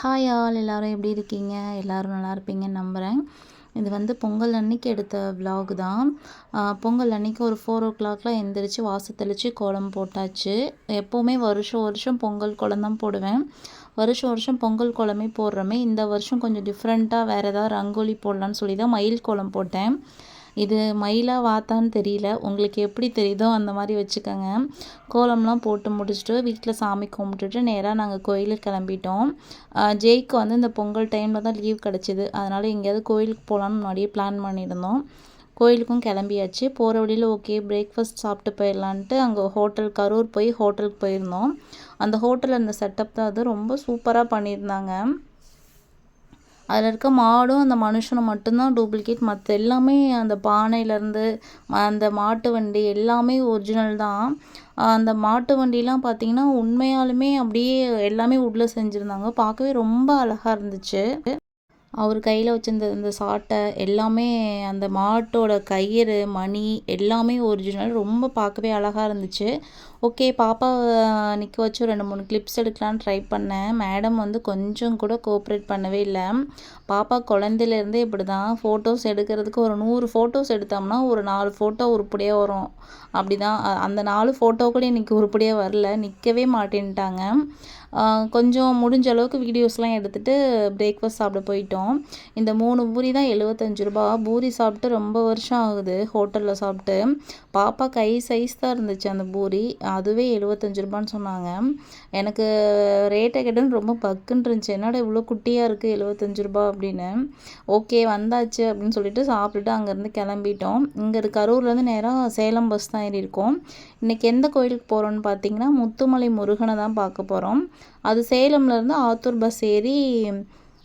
Hi all எல்லோரும் எப்படி இருக்கீங்க? எல்லோரும் நல்லா இருப்பீங்கன்னு நம்புகிறேன் இது வந்து பொங்கல் அன்னைக்கு எடுத்த விலாக் தான். பொங்கல் அன்னைக்கு ஒரு ஃபோர் ஓ கிளாக்லாம் எந்திரிச்சு வாசல் தெளித்து கோலம் போட்டாச்சு. எப்போவுமே வருஷம் வருஷம் பொங்கல் கோலம் தான் போடுவேன். வருஷம் வருஷம் பொங்கல் கோலமே போடுறோமே இந்த வருஷம் கொஞ்சம் டிஃப்ரெண்ட்டாக வேறு ஏதாவது ரங்கோலி போடலான்னு சொல்லி தான் மயில் கோலம் போட்டேன். இது மயிலா வாத்தான்னு தெரியல. உங்களுக்கு எப்படி தெரியுதோ அந்த மாதிரி வச்சுக்கோங்க. கோலம்லாம் போட்டு முடிச்சுட்டு வீட்டில் சாமி கும்பிட்டுட்டு நேராக நாங்கள் கோயிலுக்கு கிளம்பிட்டோம். ஜெய்க்கு வந்து இந்த பொங்கல் டைமில் தான் லீவ் கிடச்சிது. அதனால் எங்கேயாவது கோயிலுக்கு போகலான்னு முன்னாடியே பிளான் பண்ணியிருந்தோம். கோயிலுக்கும் கிளம்பியாச்சு. போகிற வழியில் ஓகே பிரேக்ஃபாஸ்ட் சாப்பிட்டு போயிடலான்ட்டு அங்கே ஹோட்டல் கரூர் போய் ஹோட்டலுக்கு போயிருந்தோம். அந்த ஹோட்டலில் அந்த செட்டப் தான் அது. ரொம்ப சூப்பராக பண்ணியிருந்தாங்க. அதில் இருக்க மாடும் அந்த மனுஷனும் மட்டும்தான் டூப்ளிகேட் மற்ற எல்லாமே அந்த பானையிலேருந்து அந்த மாட்டு வண்டி எல்லாமே ஒரிஜினல் தான். அந்த மாட்டு வண்டிலாம் பார்த்திங்கன்னா உண்மையாலுமே அப்படியே எல்லாமே உட்டில் செஞ்சுருந்தாங்க. பார்க்கவே ரொம்ப அழகாக இருந்துச்சு. அவர் கையில் வச்சிருந்த இந்த சாட்டை எல்லாமே அந்த மாட்டோட கயிறு மணி எல்லாமே ஒரிஜினல் ரொம்ப பார்க்கவே அழகாக இருந்துச்சு. ஓகே பாப்பா நிற்க வச்சு ரெண்டு மூணு கிளிப்ஸ் எடுக்கலான்னு ட்ரை பண்ணேன். மேடம் வந்து கொஞ்சம் கூட கோஆப்ரேட் பண்ணவே இல்லை. பாப்பா குழந்தையிலேருந்தே இப்படி தான் ஃபோட்டோஸ் எடுக்கிறதுக்கு ஒரு நூறு ஃபோட்டோஸ் எடுத்தோம்னா ஒரு நாலு ஃபோட்டோ உருப்படியாக வரும். அப்படி தான் அந்த நாலு ஃபோட்டோ கூட இன்றைக்கி உருப்படியாக வரல. நிற்கவே மாட்டேன்ட்டாங்க. கொஞ்சம் முடிஞ்ச அளவுக்கு வீடியோஸ்லாம் எடுத்துகிட்டு பிரேக்ஃபாஸ்ட் சாப்பிட போயிட்டோம். இந்த மூணு பூரி தான் எழுபத்தஞ்சு ரூபா. பூரி சாப்பிட்டு ரொம்ப வருஷம் ஆகுது ஹோட்டலில் சாப்பிட்டு. பாப்பா கை சைஸ் தான் இருந்துச்சு அந்த பூரி. அதுவே எழுபத்தஞ்சு ரூபான்னு சொன்னாங்க. எனக்கு ரேட்டை கேட்டேன்னு ரொம்ப பக்குன்னு இருந்துச்சு. என்னடா இவ்வளோ குட்டியாக இருக்குது எழுபத்தஞ்சு ரூபா அப்படின்னு. ஓகே வந்தாச்சு அப்படின்னு சொல்லிட்டு சாப்பிட்டுட்டு அங்கேருந்து கிளம்பிட்டோம். இங்கே கரூர்லேருந்து நேராக சேலம் பஸ் தான் ஏறி இருக்கோம். இன்றைக்கி எந்த கோயிலுக்கு போகிறோன்னு பார்த்தீங்கன்னா முத்துமலை முருகனை தான் பார்க்க போகிறோம் அது சேலம்லேருந்து ஆத்தூர் பஸ் ஏறி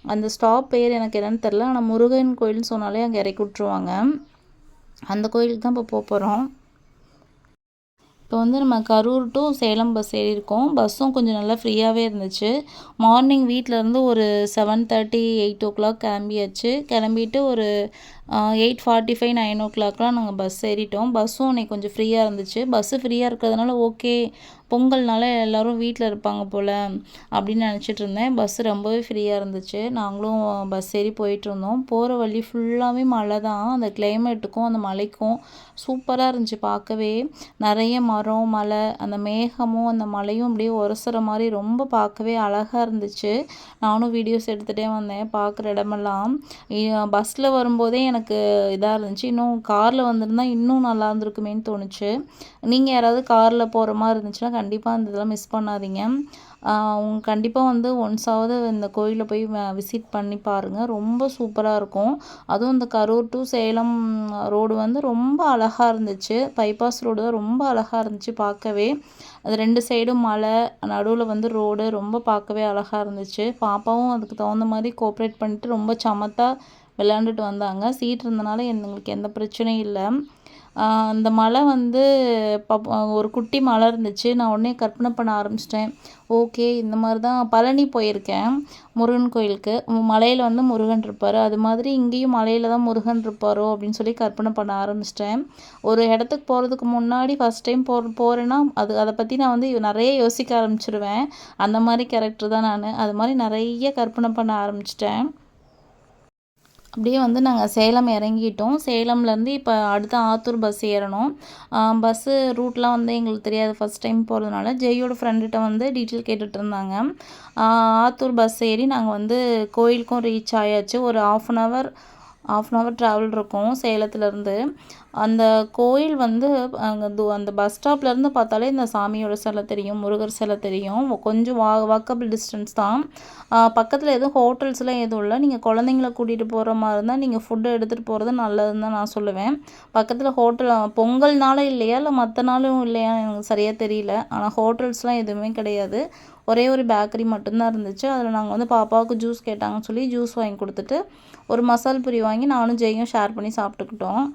அந்த ஸ்டாப் பேர் எனக்கு என்னென்னு தெரில ஆனால் முருகன் கோயில்னு சொன்னாலே அங்கே இறக்கி விட்ருவாங்க அந்த கோயிலுக்கு தான் இப்போ போக போகிறோம் இப்போ வந்து நம்ம கரூர் டு சேலம் பஸ் ஏறியிருக்கோம் பஸ்ஸும் கொஞ்சம் நல்லா ஃப்ரீயாகவே இருந்துச்சு. மார்னிங் வீட்டிலேருந்து ஒரு seven thirty eight o'clock கிளம்பியாச்சு. கிளம்பிட்டு ஒரு எயிட் ஃபார்ட்டி ஃபைவ் நைன் ஓ கிளாக்லாம் நாங்கள் பஸ் ஏறிட்டோம். பஸ்ஸும் அன்றைக்கி கொஞ்சம் ஃப்ரீயாக இருந்துச்சு. பஸ்ஸு ஃப்ரீயாக இருக்கிறதுனால ஓகே பொங்கல்னால எல்லோரும் வீட்டில் இருப்பாங்க போல் அப்படின்னு நினச்சிட்டு இருந்தேன். பஸ்ஸு ரொம்பவே ஃப்ரீயாக இருந்துச்சு. நாங்களும் பஸ் ஏறி போயிட்டுருந்தோம் போகிற வழி ஃபுல்லாகவே மழை தான். அந்த கிளைமேட்டுக்கும் அந்த மலைக்கும் சூப்பராக இருந்துச்சு பார்க்கவே. நிறைய மரம் மலை அந்த மேகமும் அந்த மலையும் அப்படியே உரசுற மாதிரி ரொம்ப பார்க்கவே அழகாக இருந்துச்சு. நானும் வீடியோஸ் எடுத்துகிட்டே வந்தேன். பார்க்குற இடமெல்லாம். பஸ்ஸில் வரும்போதே எனக்கு இதாக இருந்துச்சு. இன்னும் காரில் வந்திருந்தால் இன்னும் நல்லா இருந்திருக்குமேன்னு தோணுச்சு. நீங்கள் யாராவது காரில் போகிற மாதிரி இருந்துச்சுன்னா கண்டிப்பாக அந்த இதெல்லாம் மிஸ் பண்ணாதீங்க. அவங்க கண்டிப்பாக வந்து ஒன்ஸாவது இந்த கோயிலில் போய் விசிட் பண்ணி பாருங்கள் ரொம்ப சூப்பராக இருக்கும். அதுவும் இந்த கரூர் டு சேலம் ரோடு வந்து ரொம்ப அழகாக இருந்துச்சு. பைபாஸ் ரோடு தான் ரொம்ப அழகாக இருந்துச்சு பார்க்கவே. அது ரெண்டு சைடும் மலை நடுவில் வந்து ரோடு ரொம்ப பார்க்கவே அழகாக இருந்துச்சு. பாப்பாவும் அதுக்கு தகுந்த மாதிரி கோஆப்ரேட் பண்ணிட்டு ரொம்ப சமத்தாக விளாண்டுட்டு வந்தாங்க. சீட் இருந்தனால எங்களுக்கு எந்த பிரச்சனையும் இல்லை. அந்த மலை வந்து பப் ஒரு குட்டி மலை இருந்துச்சு. நான் உடனே கற்பனை பண்ண ஆரம்பிச்சிட்டேன். ஓகே இந்த மாதிரி தான் பழனி போயிருக்கேன் முருகன் கோயிலுக்கு. மலையில் வந்து முருகன் இருப்பார். அது மாதிரி இங்கேயும் மலையில் தான் முருகன் இருப்பாரோ அப்படின்னு சொல்லி கற்பனை பண்ண ஆரம்பிச்சிட்டேன். ஒரு இடத்துக்கு போகிறதுக்கு முன்னாடி ஃபஸ்ட் டைம் போ போகிறேன்னா அது அதை பற்றி நான் வந்து நிறைய யோசிக்க ஆரம்பிச்சிருவேன். அந்த மாதிரி கேரக்டர் தான் நான். அது மாதிரி நிறைய கற்பனை பண்ண ஆரம்பிச்சிட்டேன். அப்படியே வந்து நாங்கள் சேலம் இறங்கிட்டோம். சேலம்லேருந்து இப்போ அடுத்த ஆத்தூர் பஸ் ஏறணும். பஸ்ஸு ரூட்லாம் வந்து எங்களுக்கு தெரியாது. ஃபஸ்ட் டைம் போகிறதுனால ஜெயோட ஃப்ரெண்டுகிட்ட வந்து டீட்டெயில் கேட்டுட்டு இருந்தாங்க. ஆத்தூர் பஸ் ஏறி நாங்கள் வந்து கோயிலுக்கும் ரீச் ஆயாச்சு. ஒரு half an hour half an hour travel இருக்கும் சேலத்துலேருந்து. அந்த கோயில் வந்து அங்கே து அந்த பஸ் ஸ்டாப்லேருந்து பார்த்தாலே இந்த சாமியோட சிலை தெரியும் முருகர் சிலை தெரியும். கொஞ்சம் வா வாக்கபிள் டிஸ்டன்ஸ் தான். பக்கத்தில் எதுவும் ஹோட்டல்ஸ்லாம் எதுவும் இல்லை. நீங்கள் குழந்தைங்கள கூட்டிகிட்டு போகிற மாதிரி இருந்தால் நீங்கள் ஃபுட்டு எடுத்துகிட்டு போகிறது நல்லதுன்னு தான் நான் சொல்லுவேன். பக்கத்தில் ஹோட்டல் பொங்கல்னால இல்லையா? இல்லை மற்ற நாளும் இல்லையா? எனக்கு சரியாக தெரியல. ஆனால் ஹோட்டல்ஸ்லாம் எதுவுமே கிடையாது. ஒரே ஒரு பேக்கரி மட்டும்தான் இருந்துச்சு. அதில் நாங்கள் வந்து பாப்பாவுக்கு ஜூஸ் கேட்டாங்கன்னு சொல்லி ஜூஸ் வாங்கி கொடுத்துட்டு ஒரு மசால் பூரி வாங்கி நானும் ஜெயும் ஷேர் பண்ணி சாப்பிட்டுக்கிட்டோம்.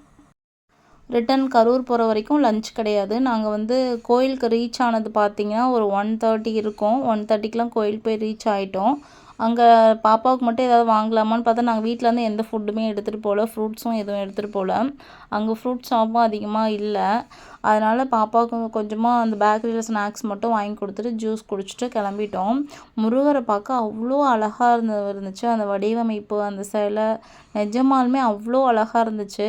ரிட்டன் கரூர் போகிற வரைக்கும் லஞ்ச் கிடையாது. நாங்கள் வந்து கோயிலுக்கு ரீச் ஆனது பார்த்திங்கன்னா ஒரு ஒன் தேர்ட்டி இருக்கும். ஒன் தேர்ட்டிக்கெலாம் கோயில் போய் ரீச் ஆகிட்டோம் அங்கே பாப்பாவுக்கு மட்டும் ஏதாவது வாங்கலாமான்னு பார்த்தா நாங்கள் வீட்டிலேருந்து எந்த ஃபுட்டுமே எடுத்துகிட்டு போகல ஃப்ரூட்ஸும் எதுவும் எடுத்துகிட்டு போகல அங்கே ஃப்ரூட் ஷாப்பும் அதிகமாக இல்லை. அதனால் பாப்பாவுக்கு கொஞ்சமாக அந்த பேக்கரியில் ஸ்நாக்ஸ் மட்டும் வாங்கி கொடுத்துட்டு ஜூஸ் குடிச்சிட்டு கிளம்பிட்டோம். முருகரை பார்க்க அவ்வளோ அழகாக இருந்து இருந்துச்சு. அந்த வடிவமைப்பு அந்த சிலை நிஜமாலுமே அவ்வளோ அழகாக இருந்துச்சு.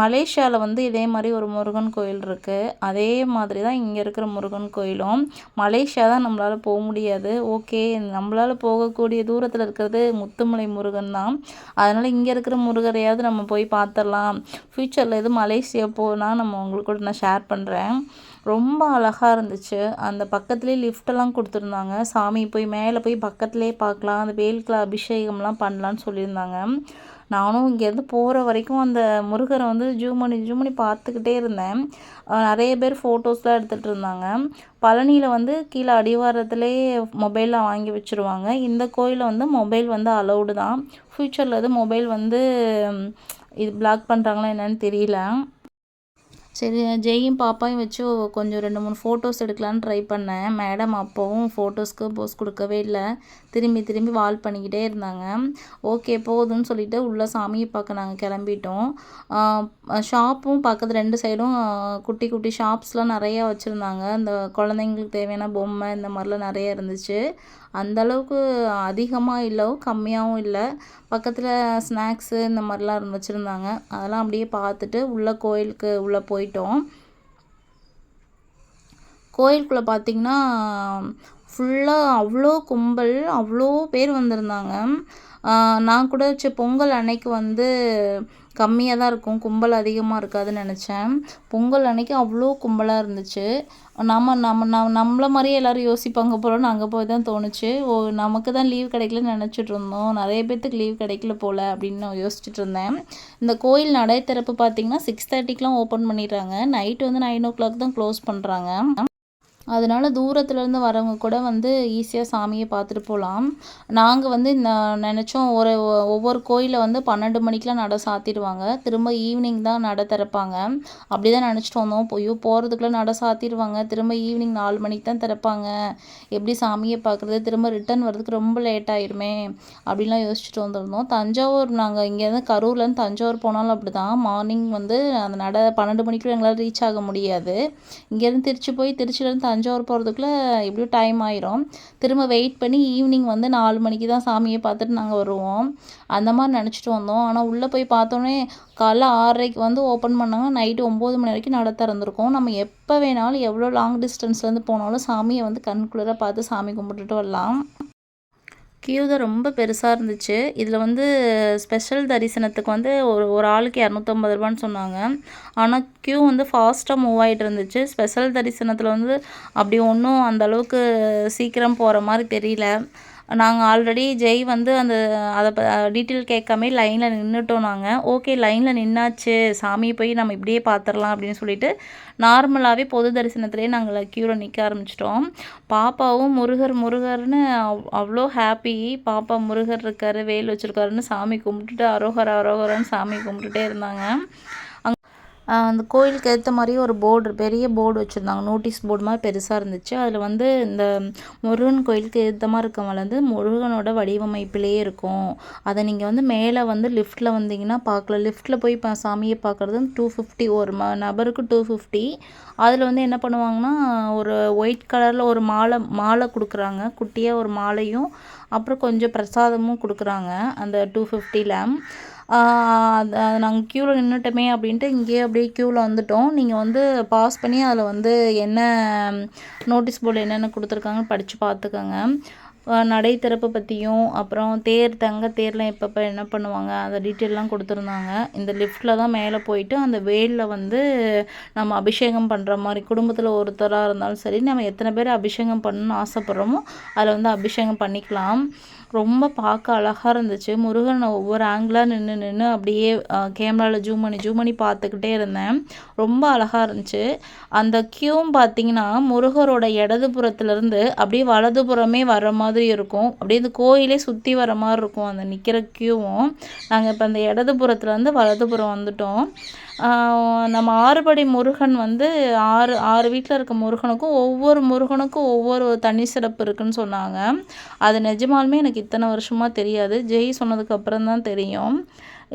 மலேசியாவில் வந்து இதே மாதிரி ஒரு முருகன் கோயில் இருக்குது அதே மாதிரி தான் இங்கே இருக்கிற முருகன் கோயிலும். மலேசியா தான் நம்மளால் போக முடியாது. ஓகே நம்மளால் போகக்கூடிய தூரத்தில் இருக்கிறது முத்துமலை முருகன் தான். அதனால் இங்கே இருக்கிற முருகரையாவது நம்ம போய் பார்த்துடலாம். ஃப்யூச்சரில் எதுவும் மலேசியா போனால் நம்ம உங்களுக்கு கூட நான் ஷேர் பண்ணுறேன் ரொம்ப அழகாக இருந்துச்சு. அந்த பக்கத்துலேயே லிஃப்ட்டெல்லாம் கொடுத்துருந்தாங்க. சாமி போய் மேலே போய் பக்கத்துலேயே பார்க்கலாம். அந்த வேலுக்கில் அபிஷேகம்லாம் பண்ணலான்னு சொல்லியிருந்தாங்க. நானும் இங்கேருந்து போகிற வரைக்கும் அந்த முருகரை வந்து ஜூம் பண்ணி ஜூம் பண்ணி பார்த்துக்கிட்டே இருந்தேன். நிறைய பேர் ஃபோட்டோஸ்லாம் எடுத்துகிட்டு இருந்தாங்க. பழனியில் வந்து கீழே அடிவாரத்துலேயே மொபைலில் வாங்கி வச்சுருவாங்க. இந்த கோயிலில் வந்து மொபைல் வந்து அலௌடு தான். ஃப்யூச்சரில் வந்து மொபைல் வந்து இது பிளாக் பண்ணுறாங்களா என்னன்னு தெரியல. சரி ஜெயும் பாப்பாயும் வச்சு கொஞ்சம் ரெண்டு மூணு ஃபோட்டோஸ் எடுக்கலான்னு ட்ரை பண்ணேன். மேடம் அப்போவும் ஃபோட்டோஸ்க்கு போஸ் கொடுக்கவே இல்லை. திரும்பி திரும்பி வால் பண்ணிக்கிட்டே இருந்தாங்க. ஓகே போதும்னு சொல்லிட்டு உள்ளே சாமியை பார்க்க நாங்கள் கிளம்பிட்டோம். ஷாப்பும் பக்கத்து ரெண்டு சைடும் குட்டி குட்டி ஷாப்ஸ்லாம் நிறையா வச்சுருந்தாங்க. இந்த குழந்தைங்களுக்கு தேவையான பொம்மை இந்த மாதிரிலாம் நிறைய இருந்துச்சு. அந்தளவுக்கு அதிகமாக இல்லை கம்மியாகவும் இல்லை. பக்கத்தில் ஸ்நாக்ஸு இந்த மாதிரிலாம் வச்சுருந்தாங்க. அதெல்லாம் அப்படியே பார்த்துட்டு உள்ளே கோயிலுக்கு உள்ளே போயிட்டோம். கோயிலுக்குள்ளே பார்த்திங்கன்னா ஃபுல்லாக அவ்வளோ கும்பல் அவ்வளோ பேர் வந்திருந்தாங்க. நான் கூட சரி பொங்கல் அன்னைக்கு வந்து கம்மியாக தான் இருக்கும். கும்பல் அதிகமாக இருக்காதுன்னு நினச்சேன். பொங்கல் அன்னைக்கு அவ்வளோ கும்பலாக இருந்துச்சு. நம்ம நம்ம நம் நம்மளை மாதிரியே எல்லோரும் யோசிப்பாங்க போகிறோன்னு அங்கே போய் தான் தோணுச்சு. ஓ நமக்கு தான் லீவ் கிடைக்கலன்னு நினச்சிட்டு இருந்தோம். நிறைய பேர்த்துக்கு லீவ் கிடைக்கல போல் அப்படின்னு நான் யோசிச்சுட்டு இருந்தேன். இந்த கோயில் நடை திறப்பு பார்த்திங்கன்னா சிக்ஸ் தேர்ட்டிக்கெலாம் ஓப்பன் பண்ணிடுறாங்க. நைட்டு வந்து நைன் ஓ கிளாக் தான் க்ளோஸ் பண்ணுறாங்க அதனால தூரத்துலேருந்து வரவங்க கூட வந்து ஈஸியாக சாமியை பார்த்துட்டு போகலாம் நாங்கள் வந்து நினச்சோம் ஒரு ஒவ்வொரு கோயிலில் வந்து பன்னெண்டு மணிக்கெலாம் நட சாத்திடுவாங்க. திரும்ப ஈவினிங் தான் நட திறப்பாங்க. அப்படி தான் நினச்சிட்டு வந்தோம். ஐயோ போகிறதுக்குள்ளே நட சாத்திடுவாங்க. திரும்ப ஈவினிங் நாலு மணிக்கு தான் திறப்பாங்க. எப்படி சாமியை பார்க்குறது? திரும்ப ரிட்டன் வர்றதுக்கு ரொம்ப லேட் ஆயிருமே அப்படின்லாம் யோசிச்சுட்டு வந்திருந்தோம். தஞ்சாவூர் நாங்கள் இங்கேருந்து கரூர்லேருந்து தஞ்சாவூர் போனாலும் அப்படி தான் மார்னிங் வந்து அந்த நட பன்னெண்டு மணிக்குள்ளே எங்களால் ரீச் ஆக முடியாது. இங்கேருந்து திருச்சி போய் திருச்சியிலேருந்து தஞ்சாவூர் தஞ்சாவூர் போகிறதுக்குள்ளே எப்படியும் டைம் ஆயிரும். திரும்ப வெயிட் பண்ணி ஈவினிங் வந்து நாலு மணிக்கு தான் சாமியை பார்த்துட்டு நாங்கள் வருவோம். அந்த மாதிரி நினச்சிட்டு வந்தோம். ஆனால் உள்ளே போய் பார்த்தோன்னே காலைல ஆறரைக்கு வந்து ஓப்பன் பண்ணாங்க. நைட்டு ஒம்பது மணி வரைக்கும் நட திறந்துருக்கோம். நம்ம எப்போ வேணாலும் எவ்வளோ லாங் டிஸ்டன்ஸ்லேருந்து போனாலும் சாமியை வந்து கண்குளிர பார்த்து சாமி கும்பிட்டுட்டு வரலாம். க்யூ தான் ரொம்ப பெருசாக இருந்துச்சு. இதில் வந்து ஸ்பெஷல் தரிசனத்துக்கு வந்து ஒரு ஒரு ஆளுக்கு இரநூத்தம்பது ரூபான்னு சொன்னாங்க. ஆனால் க்யூ வந்து ஃபாஸ்ட்டாக மூவ் ஆகிட்டு இருந்துச்சு. ஸ்பெஷல் தரிசனத்தில் வந்து அப்படி ஒன்றும் அந்தளவுக்கு சீக்கிரம் போகிற மாதிரி தெரியல. நாங்கள் ஆல்ரெடி ஜெய் வந்து அந்த அதை ப டீட்டெயில் கேட்காமே லைனில் நின்றுட்டோம் நாங்கள் ஓகே லைனில் நின்னாச்சு. சாமியை போய் நம்ம இப்படியே பார்த்துடலாம் அப்படின்னு சொல்லிட்டு நார்மலாகவே பொது தரிசனத்துலேயே நாங்கள் க்யூவில் நிற்க ஆரம்பிச்சிட்டோம். பாப்பாவும் முருகர் முருகர்னு அவ் அவ்வளோ ஹாப்பி பாப்பா முருகர் இருக்கார் வேல் வச்சுருக்காருன்னு சாமி கும்பிட்டுட்டு அரோகர் அரோகரன்னு சாமி கும்பிட்டுட்டே இருந்தாங்க. அந்த கோயிலுக்கு ஏற்ற மாதிரியே ஒரு போர்டு பெரிய போர்டு வச்சுருந்தாங்க. நோட்டீஸ் போர்டு மாதிரி பெருசாக இருந்துச்சு. அதில் வந்து இந்த முருகன் கோயிலுக்கு ஏற்ற மாதிரி இருக்கவங்க வந்து முருகனோட வடிவமைப்பிலேயே இருக்கும். அதை நீங்கள் வந்து மேலே வந்து லிஃப்ட்டில் வந்தீங்கன்னா பார்க்கலாம். லிஃப்ட்டில் போய் இப்போ சாமியை பார்க்குறது டூ ஃபிஃப்டி ஒரு ம நபருக்கு டூ ஃபிஃப்டி அதில் வந்து என்ன பண்ணுவாங்கன்னா ஒரு ஒயிட் கலரில் ஒரு மாலை மாலை கொடுக்குறாங்க. குட்டியாக ஒரு மாலையும் அப்புறம் கொஞ்சம் பிரசாதமும் கொடுக்குறாங்க. அந்த டூ ஃபிஃப்டியில் நாங்கள் க்யூவில் நின்றுட்டோமே அப்படின்ட்டு இங்கேயே அப்படியே க்யூவில் வந்துட்டோம். நீங்கள் வந்து பாஸ் பண்ணி அதில் வந்து என்ன நோட்டீஸ் போர்டில் என்னென்ன கொடுத்துருக்காங்கன்னு படித்து பார்த்துக்கோங்க. நடை திறப்பு பற்றியும் அப்புறம் தேர் தங்க தேர்லாம் எப்பப்போ என்ன பண்ணுவாங்க அந்த டீட்டெயிலெலாம் கொடுத்துருந்தாங்க. இந்த லிஃப்ட்டில் தான் மேலே போயிட்டு அந்த வேலில் வந்து நம்ம அபிஷேகம் பண்ணுற மாதிரி குடும்பத்தில் ஒருத்தராக இருந்தாலும் சரி நம்ம எத்தனை பேர் அபிஷேகம் பண்ணணும்னு ஆசைப்பட்றோமோ அதில் வந்து அபிஷேகம் பண்ணிக்கலாம். ரொம்ப பார்க்க அழகாக இருந்துச்சு. முருகன் ஒவ்வொரு ஆங்கிளாக நின்று நின்று அப்படியே கேமராவில் ஜூம் பண்ணி ஜூம் பண்ணி பார்த்துக்கிட்டே இருந்தேன். ரொம்ப அழகாக இருந்துச்சு. அந்த க்யூவும் பார்த்தீங்கன்னா முருகரோட இடதுபுறத்துலேருந்து அப்படியே வலதுபுறமே வர மாதிரி மாதிரி இருக்கும். அப்படியே இந்த கோயிலே சுற்றி வர மாதிரி இருக்கும். அந்த நிற்கிற க்யூவும். நாங்கள் இப்போ அந்த இடதுபுறத்துல இருந்து வலதுபுறம் வந்துட்டோம். நம்ம ஆறுபடி முருகன் வந்து ஆறு ஆறு வீட்டில் இருக்க முருகனுக்கும் ஒவ்வொரு முருகனுக்கும் ஒவ்வொரு தனி சிறப்பு இருக்குன்னு சொன்னாங்க. அது நிஜமாலுமே எனக்கு இத்தனை வருஷமாக தெரியாது. ஜெய் சொன்னதுக்கப்புறம் தான் தெரியும்.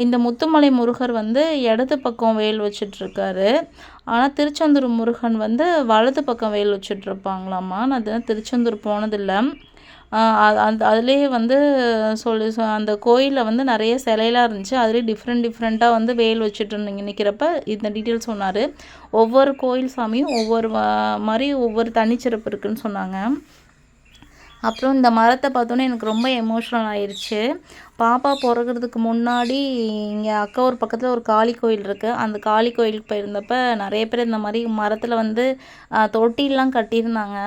இந்த முத்துமலை முருகர் வந்து இடது பக்கம் வேல் வச்சிட்ருக்காரு. ஆனால் திருச்செந்தூர் முருகன் வந்து வலது பக்கம் வேல் வச்சிட்ருப்பாங்களாம்மா. நான் திருச்செந்தூர் போனதில்லை. அந்த அதுலேயே வந்து சொல்லி சொ- அந்த கோயிலில் வந்து நிறைய சிலையெல்லாம் இருந்துச்சு. அதுலேயே டிஃப்ரெண்ட் டிஃப்ரெண்ட்டாக வந்து வேல் வச்சுட்டு இருந்தீங்க நிற்கிறப்ப இந்த டீட்டெயில் சொன்னார். ஒவ்வொரு கோயில் சாமியும் ஒவ்வொரு மாதிரி ஒவ்வொரு தனிச்சிறப்பு இருக்குன்னு சொன்னாங்க. அப்புறம் இந்த மரத்தை பார்த்தோன்னே எனக்கு ரொம்ப எமோஷ்னல் ஆயிடுச்சு பாப்பா பிறகுறதுக்கு முன்னாடி இங்கே அக்கா ஒரு பக்கத்தில் ஒரு காளி கோயில் இருக்குது அந்த காளி கோயிலுக்கு போயிருந்தப்ப நிறைய பேர் இந்த மாதிரி மரத்தில் வந்து தொட்டிலாம் கட்டியிருந்தாங்க.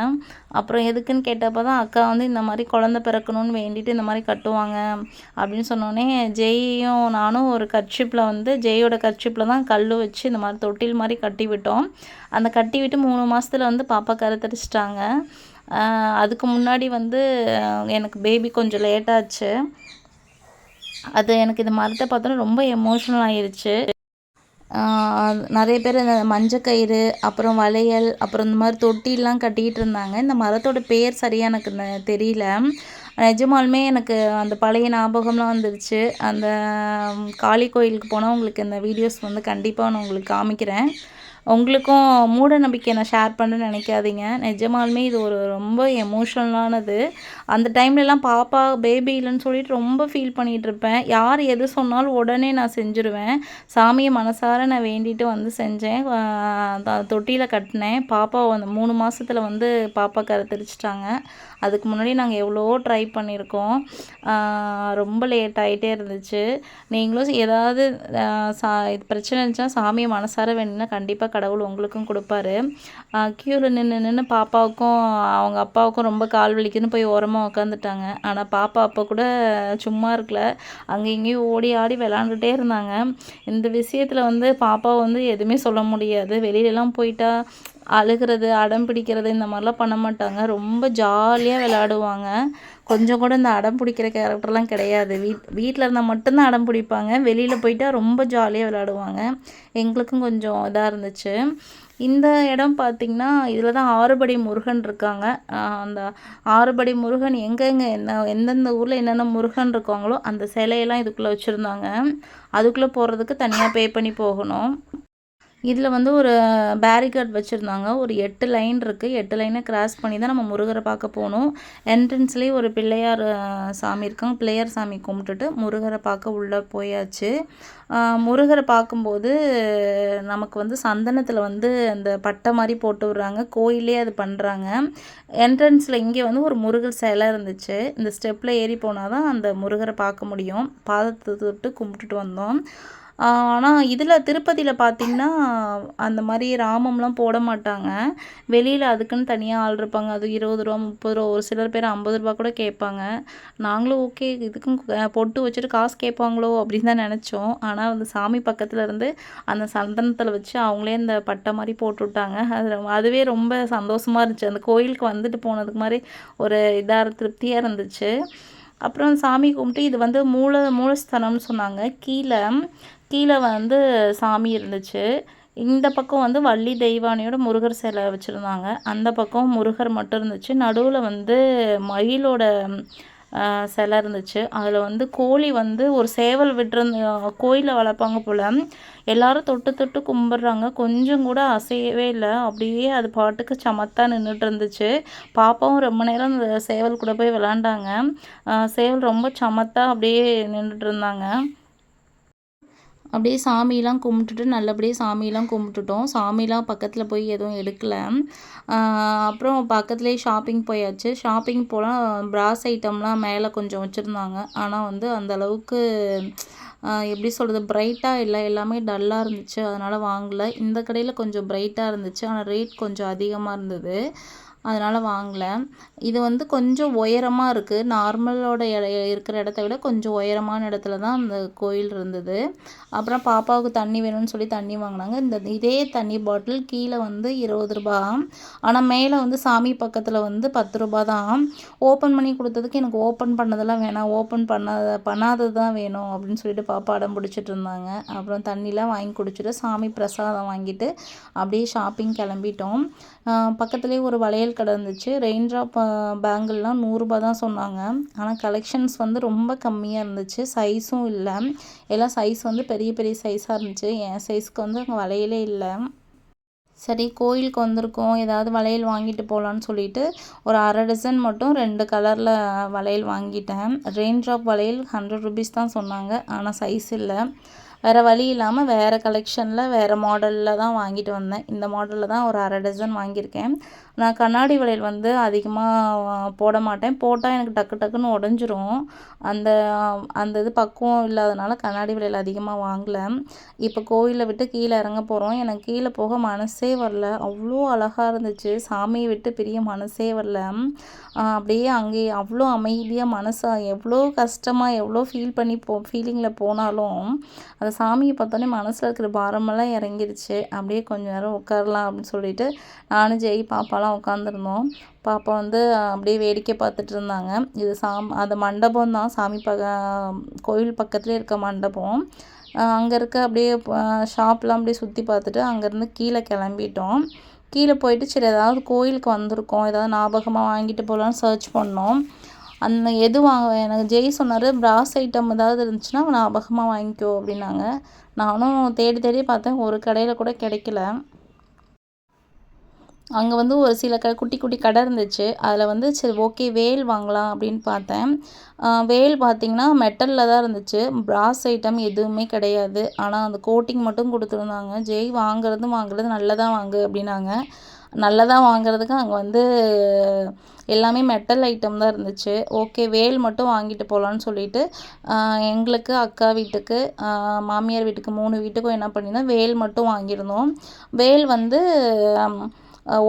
அப்புறம் எதுக்குன்னு கேட்டப்போ தான் அக்கா வந்து இந்த மாதிரி குழந்த பிறக்கணும்னு வேண்டிட்டு இந்த மாதிரி கட்டுவாங்க அப்படின்னு சொன்னோடனே ஜெய்யும் நானும் ஒரு கர்ச்சிப்பில் வந்து ஜெயோட கர்ச்சிப்பில் தான் கல் வச்சு இந்த மாதிரி தொட்டில் மாதிரி கட்டி விட்டோம் அந்த கட்டி விட்டு மூணு மாதத்தில் வந்து பாப்பா கருத்தரிச்சிட்டாங்க. அதுக்கு முன்னாடி வந்து எனக்கு பேபி கொஞ்சம் லேட்டாச்சு அது எனக்கு இந்த மரத்தை பார்த்தோன்னா ரொம்ப எமோஷ்னல் ஆயிடுச்சு நிறைய பேர் இந்த மஞ்சக்கயிறு அப்புறம் வளையல் அப்புறம் இந்த மாதிரி தொட்டிலாம் கட்டிகிட்டு இருந்தாங்க. இந்த மரத்தோட பேர் சரியாக எனக்கு தெரியல. நிஜமாலுமே எனக்கு அந்த பழைய ஞாபகம்லாம் வந்துருச்சு. அந்த காளி கோயிலுக்கு போனால் உங்களுக்கு இந்த வீடியோஸ் வந்து கண்டிப்பாக நான் உங்களுக்கு காமிக்கிறேன். உங்களுக்கும் மூட நம்பிக்கை நான் ஷேர் பண்ணுன்னு நினைக்காதீங்க. நிஜமாலுமே இது ஒரு ரொம்ப எமோஷ்னலானது அந்த டைம்லலாம் பாப்பா பேபி இல்லைன்னு சொல்லிட்டு ரொம்ப ஃபீல் பண்ணிகிட்டு இருப்பேன். யார் எது சொன்னாலும் உடனே நான் செஞ்சுருவேன். சாமியை மனசார நான் வேண்டிட்டு வந்து செஞ்சேன். தொட்டியில் கட்டினேன். பாப்பா அந்த மூணு மாதத்தில் வந்து பாப்பா கருத்தரிச்சிட்டாங்க. அதுக்கு முன்னாடி நாங்கள் எவ்வளோ ட்ரை பண்ணியிருக்கோம். ரொம்ப லேட் ஆகிட்டே இருந்துச்சு. நீங்களும் ஏதாவது சா இது பிரச்சனை இருந்துச்சுன்னா சாமியை மனசார வேணும்னா கண்டிப்பாக கடவுள் உங்களுக்கும் கொடுப்பாரு. க்யூவில் நின்று நின்று பாப்பாவுக்கும் அவங்க அப்பாவுக்கும் ரொம்ப கால் வலிக்குன்னு போய் ஓரமாக உட்காந்துட்டாங்க ஆனால் பாப்பா அப்போ கூட சும்மா இருக்கல. அங்கே இங்கேயும் ஓடி ஆடி விளாண்டுட்டே இருந்தாங்க. இந்த விஷயத்தில் வந்து பாப்பா வந்து எதுவுமே சொல்ல முடியாது. வெளியிலலாம் போயிட்டா அழுகிறது அடம் பிடிக்கிறது இந்த மாதிரிலாம் பண்ண மாட்டாங்க. ரொம்ப ஜாலியாக விளையாடுவாங்க. கொஞ்சம் கூட இந்த அடம் பிடிக்கிற கேரக்டர்லாம் கிடையாது. வீட் வீட்டில் இருந்தால் மட்டும்தான் அடம் பிடிப்பாங்க. வெளியில் போயிட்டால் ரொம்ப ஜாலியாக விளையாடுவாங்க. எங்களுக்கும் கொஞ்சம் இதாக இருந்துச்சு. இந்த இடம் பார்த்திங்கன்னா இதில் தான் ஆறுபடை முருகன் இருக்காங்க. அந்த ஆறுபடை முருகன் எங்கெங்கே என்ன எந்தெந்த ஊரில் என்னென்ன முருகன் இருக்காங்களோ அந்த சிலையெல்லாம் இதுக்குள்ளே வச்சுருந்தாங்க. அதுக்குள்ளே போகிறதுக்கு தனியாக பே பண்ணி போகணும். இதில் வந்து ஒரு பேரிகார்ட் வச்சுருந்தாங்க. ஒரு எட்டு லைன் இருக்குது எட்டு லைனை கிராஸ் பண்ணி தான் நம்ம முருகரை பார்க்க போகணும். என்ட்ரன்ஸ்லேயே ஒரு பிள்ளையார் சாமி இருக்காங்க. பிள்ளையார் சாமி கும்பிட்டுட்டு முருகரை பார்க்க உள்ளே போயாச்சு. முருகரை பார்க்கும்போது நமக்கு வந்து சந்தனத்தில் வந்து அந்த பட்டை மாதிரி போட்டு விட்றாங்க. கோயிலே அது பண்ணுறாங்க என்ட்ரன்ஸில் இங்கே வந்து ஒரு முருகர் சிலை இருந்துச்சு. இந்த ஸ்டெப்பில் ஏறி போனால் தான் அந்த முருகரை பார்க்க முடியும். பாதத்தை தொட்டு கும்பிட்டுட்டு வந்தோம். ஆனால் இதில் திருப்பதியில் பார்த்தீங்கன்னா அந்த மாதிரி ராமம்லாம் போட மாட்டாங்க. வெளியில் அதுக்குன்னு தனியாக ஆள் இருப்பாங்க. அது இருபது ரூபா முப்பது ரூபா ஒரு சிலர் பேர் ஐம்பது ரூபா கூட கேட்பாங்க. நாங்களும் ஓகே இதுக்கும் பொட்டு வச்சுட்டு காசு கேட்பாங்களோ அப்படின்னு தான் நினச்சோம். ஆனால் அந்த சாமி பக்கத்தில் இருந்து அந்த சந்தனத்தில் வச்சு அவங்களே அந்த பட்டை மாதிரி போட்டு விட்டாங்க. அது அதுவே ரொம்ப சந்தோஷமாக இருந்துச்சு. அந்த கோயிலுக்கு வந்துட்டு போனதுக்கு மாதிரி ஒரு இதாக திருப்தியாக இருந்துச்சு. அப்புறம் சாமி கும்பிட்டு இது வந்து மூல மூலஸ்தலம்னு சொன்னாங்க. கீழே கீழே வந்து சாமி இருந்துச்சு. இந்த பக்கம் வந்து வள்ளி தெய்வானையோட முருகர் சிலை வச்சுருந்தாங்க. அந்த பக்கம் முருகர் மட்டும் இருந்துச்சு. நடுவில் வந்து மயிலோட சிலை இருந்துச்சு. அதில் வந்து கோழி வந்து ஒரு சேவல் விட்டுருந்த கோயிலில் வளர்ப்பாங்க போல். எல்லாரும் தொட்டு தொட்டு கும்பிட்றாங்க. கொஞ்சம் கூட அசையவே இல்லை. அப்படியே அது பாட்டுக்கு சமத்தாக நின்றுட்டு இருந்துச்சு. பாப்பாவும் ரொம்ப நேரம் அந்த சேவல் கூட போய் விளாண்டாங்க. சேவல் ரொம்ப சமத்தாக அப்படியே நின்றுட்டு இருந்தாங்க. அப்படியே சாமியெலாம் கும்பிட்டுட்டு நல்லபடியாக சாமியெலாம் கும்பிட்டுட்டோம். சாமிலாம் பக்கத்தில் போய் எதுவும் எடுக்கலை. அப்புறம் பக்கத்துலேயே ஷாப்பிங் போயாச்சு. ஷாப்பிங் போனால் ப்ராஸ் ஐட்டம்லாம் மேலே கொஞ்சம் வச்சுருந்தாங்க. ஆனால் வந்து அந்த அளவுக்கு எப்படி சொல்கிறது பிரைட்டாக இல்லை. எல்லாமே டல்லாக இருந்துச்சு. அதனால் வாங்கலை. இந்த கடையில் கொஞ்சம் பிரைட்டாக இருந்துச்சு. ஆனால் ரேட் கொஞ்சம் அதிகமாக இருந்தது. அதனால் வாங்கலை. இது வந்து கொஞ்சம் உயரமாக இருக்குது நார்மலோட இருக்கிற இடத்த விட கொஞ்சம் உயரமான இடத்துல தான் அந்த கோயில் இருந்தது. அப்புறம் பாப்பாவுக்கு தண்ணி வேணும்னு சொல்லி தண்ணி வாங்கினாங்க. இந்த இதே தண்ணி பாட்டில் கீழே வந்து இருபது ரூபா. ஆனால் மேலே வந்து சாமி பக்கத்தில் வந்து பத்து ரூபா தான். ஓப்பன் பண்ணி கொடுத்ததுக்கு எனக்கு ஓப்பன் பண்ணதெல்லாம் வேணாம். ஓப்பன் பண்ணாத பண்ணாதது தான் வேணும் அப்படின்னு சொல்லிட்டு பாப்பா அடம் பிடிச்சிட்டு இருந்தாங்க. அப்புறம் தண்ணிலாம் வாங்கி குடிச்சிட்டு சாமி பிரசாதம் வாங்கிட்டு அப்படியே ஷாப்பிங் கிளம்பிட்டோம். பக்கத்துலேயே ஒரு வளையல் கடை ரெயின் ட்ராப் பேங்கிள்லாம் நூறுரூபா தான் சொன்னாங்க. ஆனால் கலெக்ஷன்ஸ் வந்து ரொம்ப கம்மியாக இருந்துச்சு. சைஸும் இல்லை. எல்லாம் சைஸ் வந்து பெரிய பெரிய சைஸாக இருந்துச்சு. என் சைஸ்க்கு வந்து அங்கே வளையலே இல்லை. சரி கோயிலுக்கு வந்திருக்கோம். ஏதாவது வளையல் வாங்கிட்டு போகலான்னு சொல்லிட்டு ஒரு அரை டசன் மட்டும் ரெண்டு கலரில் வளையல் வாங்கிட்டேன். ரெயின் ட்ராப் வளையல் ஹண்ட்ரட் ருபீஸ் தான் சொன்னாங்க. ஆனால் சைஸ் இல்லை. வேறு வழி இல்லாமல் வேறு கலெக்ஷனில் வேறு மாடலில் தான் வாங்கிட்டு வந்தேன். இந்த மாடலில் தான் ஒரு அரை டசன் வாங்கியிருக்கேன். நான் கண்ணாடி வளையல் வந்து அதிகமாக போட மாட்டேன். போட்டால் எனக்கு டக்கு டக்குன்னு உடஞ்சிரும். அந்த அந்த இது பக்குவம் இல்லாதனால கண்ணாடி வளையல் அதிகமாக வாங்கலை. இப்போ கோயிலை விட்டு கீழே இறங்க போகிறோம் எனக்கு கீழே போக மனசே வரல. அவ்வளோ அழகாக இருந்துச்சு. சாமியை விட்டு பெரிய மனசே வரல. அப்படியே அங்கேயே அவ்வளோ அமைதியாக மனசாக எவ்வளோ கஷ்டமாக எவ்வளோ ஃபீல் பண்ணி போ ஃபீலிங்கில் போனாலும் அந்த சாமியை பார்த்தோன்னே மனசில் இருக்கிற பாரமெல்லாம் இறங்கிருச்சு. அப்படியே கொஞ்சம் நேரம் உட்காரலாம் அப்படின்னு சொல்லிட்டு நானும் ஜெய் பாப்பாலாம் உட்காந்துருந்தோம் பாப்பா வந்து அப்படியே வேடிக்கை பார்த்துட்டு இருந்தாங்க. இது சாம் அந்த மண்டபம் தான். சாமி பக கோயில் பக்கத்துலேயே இருக்க மண்டபம். அங்கே இருக்க அப்படியே ஷாப்லாம் அப்படியே சுற்றி பார்த்துட்டு அங்கேருந்து கீழே கிளம்பிட்டோம். கீழே போயிட்டு சரி ஏதாவது கோயிலுக்கு வந்திருக்கோம். ஏதாவது ஞாபகமாக வாங்கிட்டு போகலான்னு சர்ச் பண்ணோம். அந்த எது வாங்க எனக்கு ஜெய் சொன்னார் ப்ராஸ் ஐட்டம் ஏதாவது இருந்துச்சுன்னா ஞாபகமாக வாங்கிக்கோ அப்படின்னாங்க. நானும் தேடி தேடி பார்த்தேன் ஒரு கடையில் கூட கிடைக்கல. அங்கே வந்து ஒரு சில க குட்டி குட்டி கடை இருந்துச்சு. அதில் வந்து சரி ஓகே வேல் வாங்கலாம் அப்படின்னு பார்த்தேன். வேல் பார்த்திங்கன்னா மெட்டலில் தான் இருந்துச்சு. ப்ராஸ் ஐட்டம் எதுவுமே கிடையாது. ஆனால் அந்த கோட்டிங் மட்டும் கொடுத்துருந்தாங்க. ஜெய் வாங்குறதும் வாங்குறது நல்லதாக வாங்கு அப்படின்னாங்க. நல்லதாக வாங்குறதுக்கு அங்கே வந்து எல்லாமே மெட்டல் ஐட்டம் தான் இருந்துச்சு. ஓகே வேல் மட்டும் வாங்கிட்டு போகலான்னு சொல்லிட்டு எங்களுக்கு அக்கா வீட்டுக்கு மாமியார் வீட்டுக்கு மூணு வீட்டுக்கும் என்ன பண்ணியிருந்தோம் வேல் மட்டும் வாங்கியிருந்தோம். வேல் வந்து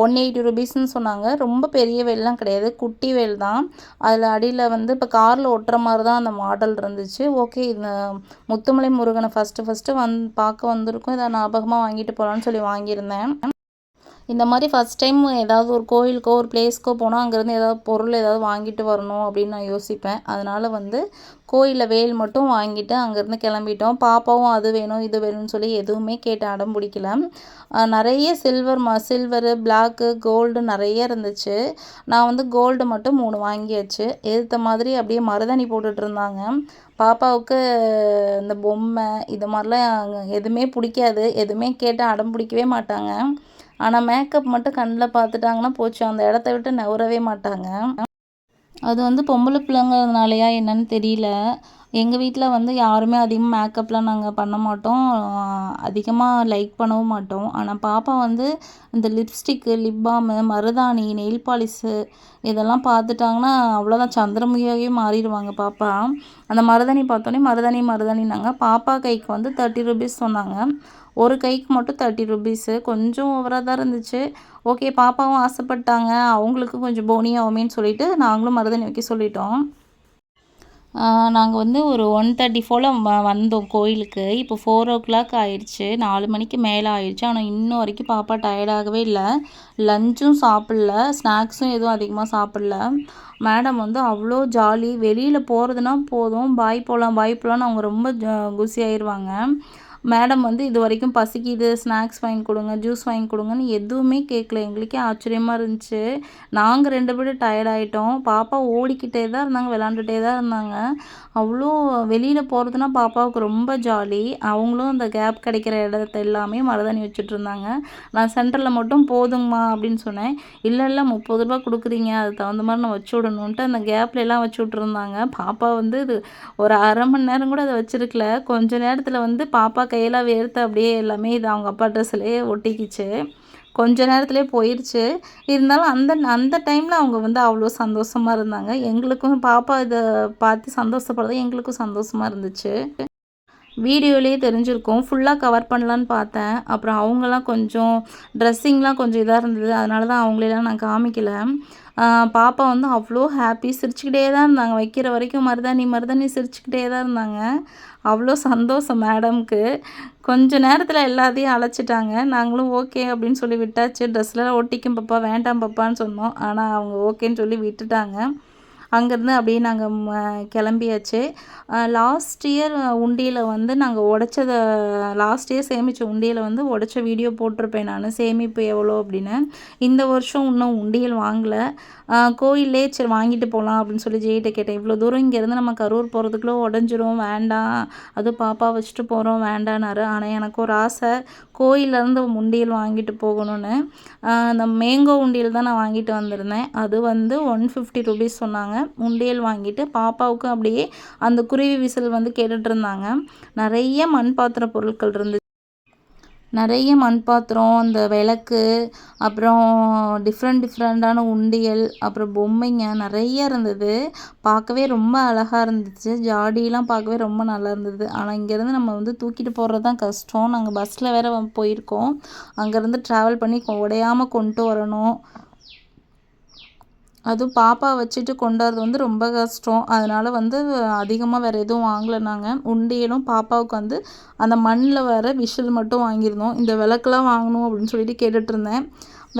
ஒன் எயிட்டி ருபீஸ்ன்னு சொன்னாங்க. ரொம்ப பெரிய வேல்லாம் கிடையாது குட்டி வேல் தான். அதில் அடியில் வந்து இப்போ காரில் ஒட்டுற மாதிரி தான் அந்த மாடல் இருந்துச்சு. ஓகே இந்த முத்துமலை முருகனை ஃபஸ்ட்டு ஃபஸ்ட்டு வந் பார்க்க வந்திருக்கோம். இதை ஞாபகமாக வாங்கிட்டு போகலான்னு சொல்லி வாங்கியிருந்தேன். இந்த மாதிரி ஃபஸ்ட் டைம் ஏதாவது ஒரு கோயிலுக்கோ ஒரு பிளேஸ்க்கோ போனால் அங்கேருந்து ஏதாவது பொருள் ஏதாவது வாங்கிட்டு வரணும் அப்படின்னு நான் யோசிப்பேன். அதனால் வந்து கோயிலில் வேல் மட்டும் வாங்கிட்டு அங்கேருந்து கிளம்பிட்டோம். பாப்பாவும் அது வேணும் இது வேணும்னு சொல்லி எதுவுமே கேட்டு அடம் பிடிக்கல. நிறைய சில்வர் ம சில்வரு பிளாக்கு கோல்டு நிறைய இருந்துச்சு. நான் வந்து கோல்டு மட்டும் மூணு வாங்கியாச்சு. எதிர்த்த மாதிரி அப்படியே மருதாணி போட்டுட்டு இருந்தாங்க. பாப்பாவுக்கு இந்த பொம்மை இது மாதிரிலாம் எதுவுமே பிடிக்காது. எதுவுமே கேட்டு அடம் பிடிக்கவே மாட்டாங்க. ஆனால் மேக்கப் மட்டும் கண்ணில் பார்த்துட்டாங்கன்னா போச்சு. அந்த இடத்த விட்டு நகரவே மாட்டாங்க. அது வந்து பொம்பளை பிள்ளைங்கிறதுனாலயா என்னன்னு தெரியல. எங்கள் வீட்டில் வந்து யாருமே அதிகமாக மேக்கப்லாம் நாங்கள் பண்ண மாட்டோம். அதிகமாக லைக் பண்ணவும் மாட்டோம். ஆனால் பாப்பா வந்து இந்த லிப்ஸ்டிக்கு லிப் பாமு மருதாணி நெயில் பாலிஷு இதெல்லாம் பார்த்துட்டாங்கன்னா அவ்வளோதான் சந்திரமுகியாகவே மாறிடுவாங்க பாப்பா. அந்த மருதாணி பார்த்தோன்னே மருதாணி மருதாணினாங்க பாப்பா கைக்கு வந்து தேர்ட்டி ருபீஸ் சொன்னாங்க. ஒரு கைக்கு மட்டும் தேர்ட்டி ருபீஸு கொஞ்சம் ஓவராக தான் இருந்துச்சு. ஓகே பாப்பாவும் ஆசைப்பட்டாங்க. அவங்களுக்கும் கொஞ்சம் போனி ஆகுமேன்னு சொல்லிட்டு நாங்களும் மருதாணி வைக்க சொல்லிட்டோம். நாங்கள் வந்து ஒரு ஒன் தேர்ட்டி ஃபோல் வ வந்தோம் கோயிலுக்கு. இப்போ ஃபோர் ஓ கிளாக் ஆயிடுச்சு. நாலு மணிக்கு மேலே ஆயிடுச்சு. ஆனால் இன்னும் வரைக்கும் பாப்பா டயர்டாகவே இல்லை. லஞ்சும் சாப்பிடல. ஸ்நாக்ஸும் எதுவும் அதிகமாக சாப்பிடல. மேடம் வந்து அவ்வளோ ஜாலி வெளியில் போகிறதுனா போதும். பாய் போகலாம் பாய் போகலான்னு அவங்க ரொம்ப குசி ஆயிடுவாங்க மேடம் வந்து இது வரைக்கும் பசிக்குது ஸ்நாக்ஸ் வாங்கி கொடுங்க ஜூஸ் வாங்கி கொடுங்கன்னு எதுவுமே கேட்கல எங்களுக்கே ஆச்சரியமாக இருந்துச்சு. நாங்கள் ரெண்டு பேரும் டயர்ட் ஆகிட்டோம் பாப்பா ஓடிக்கிட்டே தான் இருந்தாங்க விளாண்டுட்டே தான் இருந்தாங்க. அவ்வளோ வெளியில் போகிறதுனா பாப்பாவுக்கு ரொம்ப ஜாலி அவங்களும் அந்த கேப் கிடைக்கிற இடத்த எல்லாமே மருதாணி வச்சுட்ருந்தாங்க நான் சென்டரில் மட்டும் போதுங்கம்மா அப்படின்னு சொன்னேன். இல்லை இல்லை முப்பது ரூபா கொடுக்குறீங்க. அதுக்கு தகுந்த மாதிரி நான் வச்சு விடணுன்ட்டு அந்த கேப்ல எல்லாம் வச்சு விட்ருந்தாங்க பாப்பா வந்து இது ஒரு அரை மணி நேரம் கூட அதை வச்சுருக்கல. கொஞ்ச நேரத்தில் வந்து பாப்பா கையெல்லாம் வேர்த்து அப்படியே எல்லாமே இது அவங்க அப்பா ட்ரெஸ்லேயே ஒட்டிக்கிச்சு. கொஞ்ச நேரத்துலேயே போயிடுச்சு இருந்தாலும் அந்த அந்த டைமில் அவங்க வந்து அவ்வளோ சந்தோஷமாக இருந்தாங்க. எங்களுக்கும் பாப்பா இதை பார்த்து சந்தோஷப்படுறது எங்களுக்கும் சந்தோஷமாக இருந்துச்சு. வீடியோலேயே தெரிஞ்சிருக்கும். ஃபுல்லாக கவர் பண்ணலான்னு பார்த்தேன். அப்புறம் அவங்களாம் கொஞ்சம் ட்ரெஸ்ஸிங்லாம் கொஞ்சம் இதாக இருந்தது. அதனால தான் அவங்களெல்லாம் நான் காமிக்கலை. பாப்பா வந்து அவ்வளோ ஹாப்பி சிரிச்சுக்கிட்டே தான் இருந்தாங்க. வைக்கிற வரைக்கும் மருதாணி மருதாணி சிரிச்சுக்கிட்டே தான் இருந்தாங்க. அவ்வளோ சந்தோஷம் மேடம்க்கு கொஞ்ச நேரத்தில் எல்லாத்தையும் அழைச்சிட்டாங்க. நாங்களும் ஓகே அப்படின்னு சொல்லி விட்டாச்சு. ட்ரெஸ்லாம் ஒட்டிக்கும் பாப்பா வேண்டாம் பாப்பான்னு சொன்னோம். ஆனால் அவங்க ஓகேன்னு சொல்லி விட்டுட்டாங்க. அங்கேருந்து அப்படியே நாங்கள் கிளம்பியாச்சு. லாஸ்ட் இயர் உண்டியில் வந்து நாங்கள் உடச்சதை லாஸ்ட் இயர் சேமித்த உண்டியில் வந்து உடச்ச வீடியோ போட்டிருப்பேன் நான். சேமிப்பு எவ்வளோ அப்படின்னு. இந்த வருஷம் இன்னும் உண்டியல் வாங்கலை. கோயிலே சரி வாங்கிட்டு போகலாம் அப்படின்னு சொல்லி ஜெயிட்ட கேட்டேன். இவ்வளோ தூரம் இங்கேருந்து நம்ம கரூர் போகிறதுக்குள்ளே உடஞ்சிரும் வேண்டாம். அது பாப்பா வச்சுட்டு போகிறோம் வேண்டானாரு ஆனால் எனக்கு ஒரு ஆசை. கோயிலேருந்து உண்டியல் வாங்கிட்டு போகணும்னு. அந்த மேங்கோ உண்டியல் தான் நான் வாங்கிட்டு வந்திருந்தேன். அது வந்து ஒன் ஃபிஃப்டி ருபீஸ் சொன்னாங்க. உண்டியல் வாங்கிட்டு பாப்பாவுக்கும் அப்படியே அந்த குருவி விசில் வந்து கேட்டுட்டு இருந்தாங்க. நிறைய மண் பாத்திர பொருட்கள் இருந்துச்சு. நிறைய மண் பாத்திரம் அந்த விளக்கு அப்புறம் டிஃப்ரெண்ட் டிஃப்ரெண்ட்டான உண்டியல் அப்புறம் பொம்மைங்க நிறைய இருந்தது. பார்க்கவே ரொம்ப அழகாக இருந்துச்சு. ஜாடியெலாம் பார்க்கவே ரொம்ப நல்லா இருந்தது. ஆனால் இங்கேருந்து நம்ம வந்து தூக்கிட்டு போகிறது தான் கஷ்டம். நாங்கள் பஸ்ஸில் வேறு போயிருக்கோம். அங்கேருந்து ட்ராவல் பண்ணி உடையாமல் கொண்டு வரணும். அதுவும் பாப்பா வச்சுட்டு கொண்டாடுறது வந்து ரொம்ப கஷ்டம். அதனால் வந்து அதிகமாக வேறு எதுவும் வாங்கலை நாங்கள் உண்டியலும் பாப்பாவுக்கு வந்து அந்த மண்ணில் வர விஷல் மட்டும் வாங்கியிருந்தோம். இந்த விளக்கெலாம் வாங்கணும் அப்படின்னு சொல்லிட்டு கேட்டுட்ருந்தேன்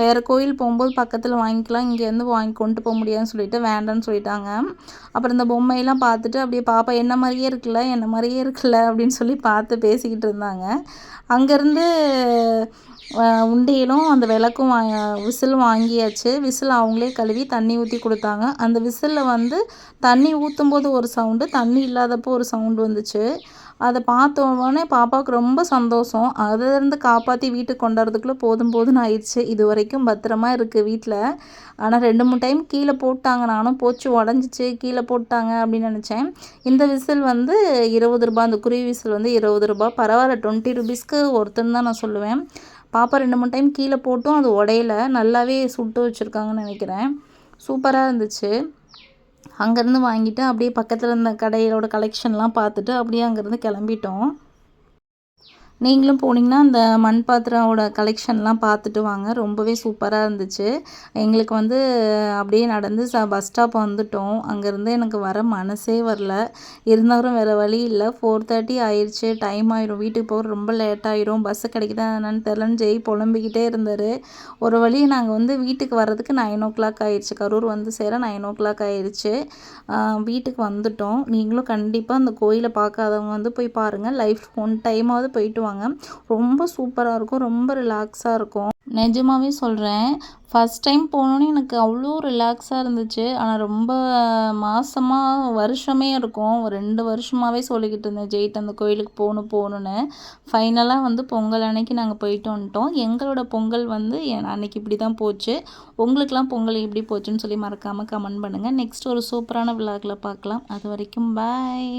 வேறு கோயில் போகும்போது பக்கத்தில் வாங்கிக்கலாம் இங்கேருந்து வாங்கி கொண்டு போக முடியாதுன்னு சொல்லிட்டு வேண்டான்னு சொல்லிட்டாங்க. அப்புறம் இந்த பொம்மையெல்லாம் பார்த்துட்டு அப்படியே பாப்பா என்ன மாதிரியே இருக்குல்ல என்ன மாதிரியே இருக்குல்ல? அப்படின்னு சொல்லி பார்த்து பேசிக்கிட்டு இருந்தாங்க. அங்கேருந்து உண்டியலும் அந்த விளக்கும் வா விசில் வாங்கியாச்சு. விசில் அவங்களே கழுவி தண்ணி ஊற்றி கொடுத்தாங்க. அந்த விசிலில் வந்து தண்ணி ஊற்றும் போது ஒரு சவுண்டு தண்ணி இல்லாதப்போ ஒரு சவுண்டு வந்துச்சு. அதை பார்த்தோன்னே பாப்பாவுக்கு ரொம்ப சந்தோஷம். அதிலேருந்து காப்பாற்றி வீட்டுக்கு கொண்டாடுறதுக்குள்ளே போதும் போதும்னு ஆயிடுச்சு. இது வரைக்கும் பத்திரமா இருக்குது வீட்டில் ஆனால் ரெண்டு மூணு டைம் கீழே போட்டாங்க. நானும் போச்சு உடஞ்சிச்சு கீழே போட்டாங்க அப்படின்னு நினச்சேன். இந்த விசில் வந்து இருபது ரூபா அந்த குருவி விசில் வந்து இருபது ரூபா பரவாயில்ல டுவெண்ட்டி ருபீஸ்க்கு ஒருத்தன் தான் நான் சொல்லுவேன். பாப்பா ரெண்டு மூணு டைம் கீழே போட்டும் அது உடையல. நல்லாவே சுட்டு வச்சுருக்காங்கன்னு நினைக்கிறேன். சூப்பராக இருந்துச்சு. அங்கேருந்து வாங்கிட்டு அப்படியே பக்கத்தில் இருந்த கடையிலோட கலெக்ஷன்லாம் பார்த்துட்டு அப்படியே அங்கேருந்து கிளம்பிட்டோம். நீங்களும் போனீங்கன்னா அந்த மண் பாத்திரோட கலெக்ஷன்லாம் பார்த்துட்டு வாங்க. ரொம்பவே சூப்பராக இருந்துச்சு. எங்களுக்கு வந்து அப்படியே நடந்து ச பஸ் ஸ்டாப் வந்துட்டோம். அங்கேருந்து எனக்கு வர மனசே வரல. இருந்தாலும் வேறு வழி இல்லை. ஃபோர் தேர்ட்டி ஆயிடுச்சு டைம் ஆயிரும். வீட்டுக்கு போக ரொம்ப லேட் ஆயிரும். பஸ்ஸு கிடைக்குதா என்னன்னு தெரிலன்னு ஜெய் புலம்பிக்கிட்டே இருந்தார். ஒரு வழி நாங்கள் வந்து வீட்டுக்கு வர்றதுக்கு நைன் ஓ கிளாக் ஆயிடுச்சு கரூர் வந்து சேர நைன் ஓ கிளாக் ஆயிடுச்சு வீட்டுக்கு வந்துட்டோம். நீங்களும் கண்டிப்பாக அந்த கோயிலை பார்க்காதவங்க வந்து போய் பாருங்கள் லைஃப் ஒன் டைமாவது போயிட்டு வாங்க ரொம்ப சூப்பராக இருக்கும். ரொம்ப ரிலாக்ஸாக இருக்கும். நிஜமாவே சொல்கிறேன் ஃபஸ்ட் டைம் போனோன்னே எனக்கு அவ்வளோ ரிலாக்ஸாக இருந்துச்சு. ஆனால் ரொம்ப மாதமாக வருஷமே இருக்கும். ஒரு ரெண்டு வருஷமாகவே சொல்லிக்கிட்டு இருந்தேன். ஜெயிட் அந்த கோயிலுக்கு போகணும் போகணுன்னு ஃபைனலாக வந்து பொங்கல் அன்னைக்கு நாங்கள் போயிட்டு வந்துட்டோம். எங்களோட பொங்கல் வந்து அன்னைக்கு இப்படி தான் போச்சு. உங்களுக்கெலாம் பொங்கல் எப்படி போச்சுன்னு சொல்லி மறக்காமல் கமெண்ட் பண்ணுங்கள் நெக்ஸ்ட் ஒரு சூப்பரான விழாக்கில் பார்க்கலாம். அது வரைக்கும் பாய்